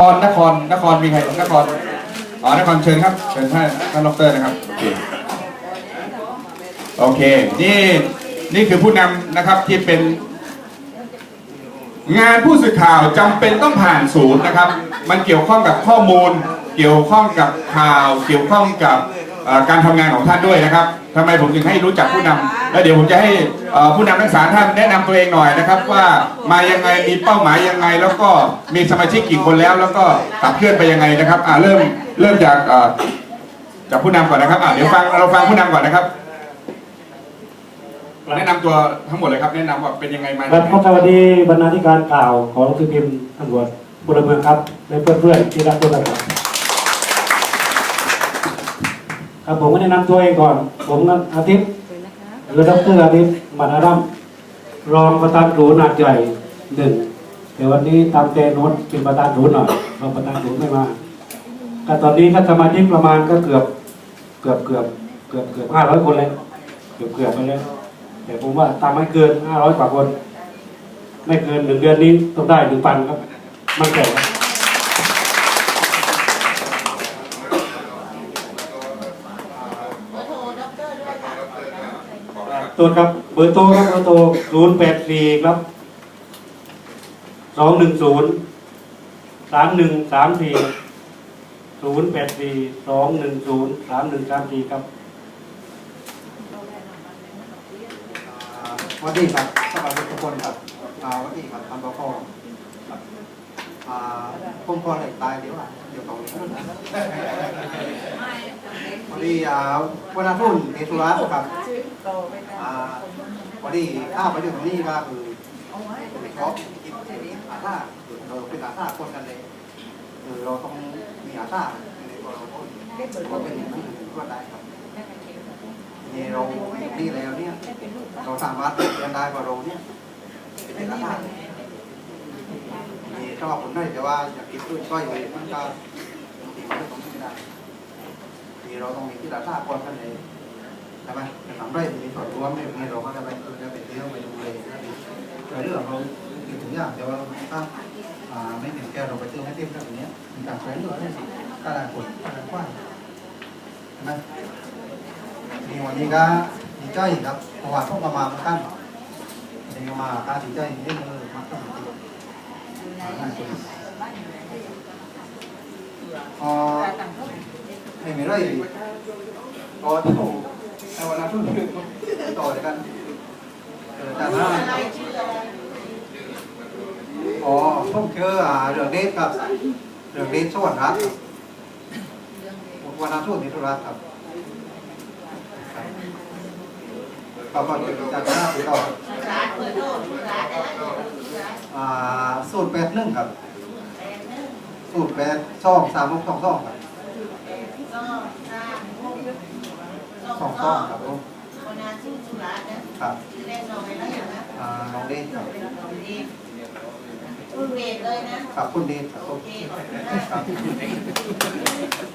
ครนครนครมีใครนครอ๋อนครเชิญครับเชิญท่านท่านดรนะครับโอเคโอเคนี่นี่คือผู้นำนะครับที่เป็น งานผู้สื่อข่าวจำเป็นต้องผ่านศูนย์นะครับ มันเกี่ยวข้องกับข้อมูล เกี่ยวข้องกับข่าว เกี่ยวข้องกับ การทำงานของท่านด้วยนะครับทำไมผมถึงให้รู้จักผู้นำแล้วเดี๋ยวผมจะให้ผู้นำทั้งสาท่านแนะนำตัวเองหน่อยนะครับ ว่ามายังไงมีเป้าหมายยังไง แล้วก็มีสมาชิกกี่คนแล้ว แล้วก็ขับเคลื่อนไปยังไงนะครับอาเริ่มเริ่มจากจากผู้นำก่อนนะครับเดี๋ยวฟังเราฟังผู้นำก่อนนะครับแนะนำตัวทั้งหมดเลยครับแนะนำว่าเป็นยังไงมาครับสวัสดีบรรณาธิการข่าวของสือพิมพ์ตำรวจพลเมืองครับและเพื่อนๆที่รักทุกท่านครับ ครับผมก็แนะนำตัวเองก่อน ผมอาทิตย์หรือดรอาทิตย์บรรณารัมรองประธานศูนย์หนักใหญ่หนึ่งแต่วันนี้ตามเจโน้ตเป็นประธานศูนย์หน่อยรองประธานศูนย์ไม่มาก็ตอนนี้ก็สมาชิกประมาณก็เกือบเกือบเกือบเกือบเกือบห้าร้อยคนเลยเกือบเกือบไปแล้วแต่ผมว่าตามไม่เกินห้าร้อยกว่าคน ไม่เกินหนึ่งเดือนนี้ต้องได้หนึ่งพันครับ มันแก่ครับ ตัวครับเบอร์โทรครับเบอร์โทรศูนย์แปดสี่ครับสองหนึ่งศูนย์สามหนึ่งสามสี่ศูนย์แปดสี่สองหนึ่งศูนย์สามหนึ่งสามสี่ครับอ่าสวัสดีครับสวัสดีทุกคนครับอ่าสวัสดีครับท่านผอครับอ่าผมขอเหล็กตายเดี๋ยวอะเดี๋ยวตรงนี้สวัสดีอ่าวันอาทุ่นเทสุรัตน์ครับ อ่าวัสดีข้าวไปอยู่ตรงนี้ก็คือเป็นก๊อฟกินอาท่าเราเป็นอาท่าคนกันเลยคือเราต้องมีอาท่าในตัวเราคนเราเป็นอย่างนี้ก็ได้ครับนี่เราอยู่นี่แล้วเนี่ยเราสามารถเรียนได้กว่าเราเนี่ยเป็นอาหารมีชอบคนได้แต่ว่าอยากกินด้วยก้อยเลยมันก็บางทีมันก็ต้องไม่ได้มีเราต้องมีที่รักษาคนกันเองใช่ไหมจะทำได้มีส่วนร่วมในนี้เราก็จะไปจะไปเที่ยวไปดูเลยแต่เรื่องเราคิดถึงอย่างเดียวเราถ้าอ่าไม่ถึงแก้เราไปเที่ยวให้เต็มแบบนี้มีการใช้เหลือเนี่ยสิกระดาษกดกระดาษกว้างใช่ไหมมีวันนี้ก็ดีใจครับเพราะว่าต้องมาเหมือนกันเองมาการดีใจเรื่องเออมาต้องติดอ๋อไม่มีไรก็ถูก แต่วันนั้นทุกคนต่อด้วยกันแต่ถ้าอ๋อผมเชื่ออ่าเรื่องเดทครับ เรื่องเดทสวัสดิ์ครับวันนั้นทุกคนที่ธุระครับต่อก่อนจากหน้าไปต่ออ่าสูตรแปดหนึ่งครับสูตรแปดช่องสามลูกสองช่องครับ สองช่องครับผมครับอ่าน้องเดชครับรุ่นเวทเลยนะครับคุณเดชครับผมโอเคขอบคุณมากครับ